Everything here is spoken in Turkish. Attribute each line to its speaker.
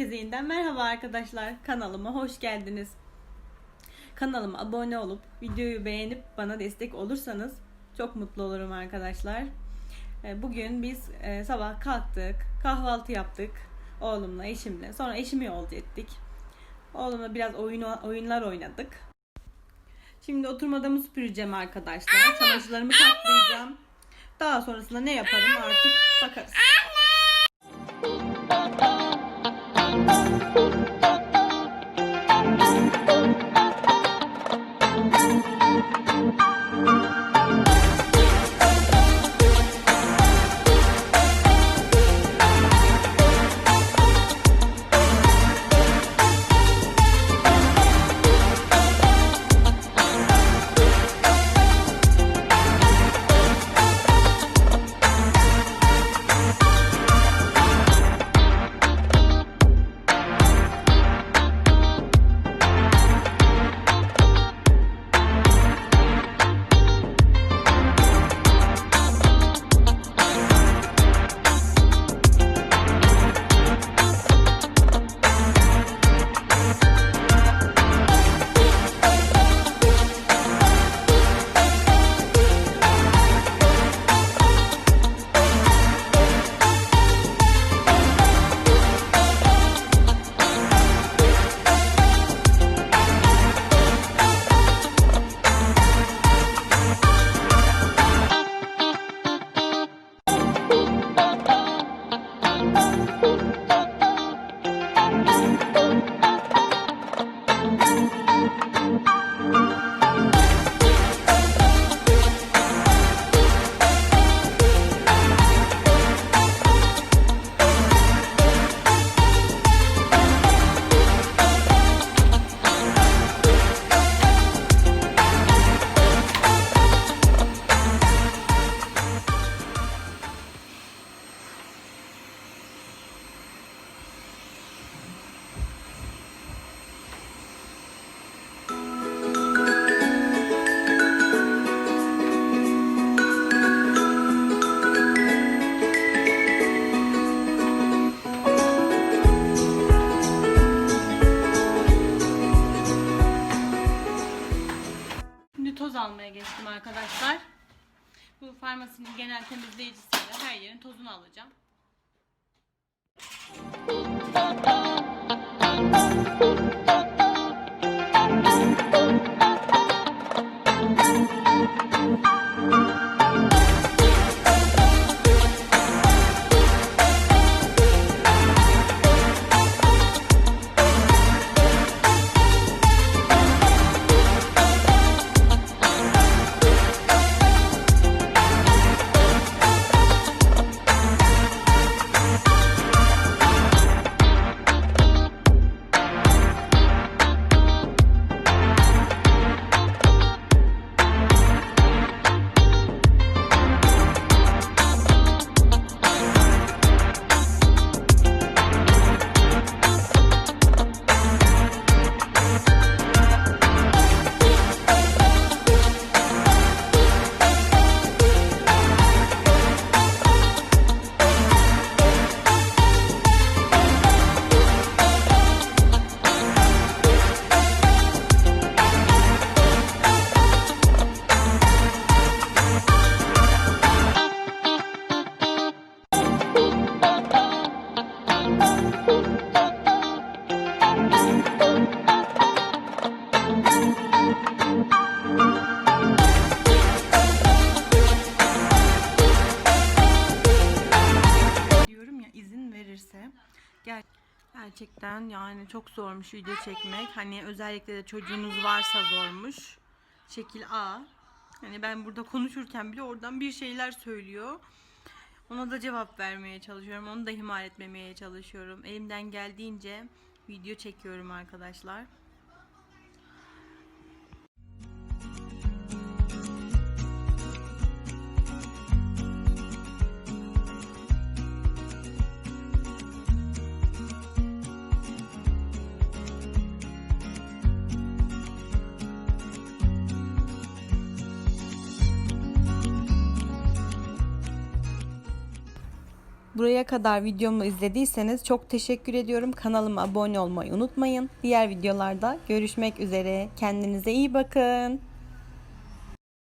Speaker 1: Yeniden merhaba arkadaşlar. Kanalıma hoş geldiniz. Kanalıma abone olup videoyu beğenip bana destek olursanız çok mutlu olurum arkadaşlar. E, Bugün biz e, sabah kalktık, kahvaltı yaptık oğlumla, eşimle. Sonra eşimi yolcu ettik. Oğlumla biraz oyun oyunlar oynadık. Şimdi oturmadığımı süpüreceğim arkadaşlar. Çamaşırlarımı katlayacağım. Daha sonrasında ne yaparım artık almaya geçtim arkadaşlar. Bu farmasinin genel temizleyicisiyle her yerin tozunu alacağım. diyorum gerçekten yani çok zormuş video çekmek. Hani özellikle de çocuğunuz varsa zormuş. Şekil A. Hani ben burada konuşurken bile oradan bir şeyler söylüyor. Ona da cevap vermeye çalışıyorum. Onu da ihmal etmemeye çalışıyorum. Elimden geldiğince video çekiyorum arkadaşlar. Buraya kadar videomu izlediyseniz çok teşekkür ediyorum. Kanalıma abone olmayı unutmayın. Diğer videolarda görüşmek üzere. Kendinize iyi bakın.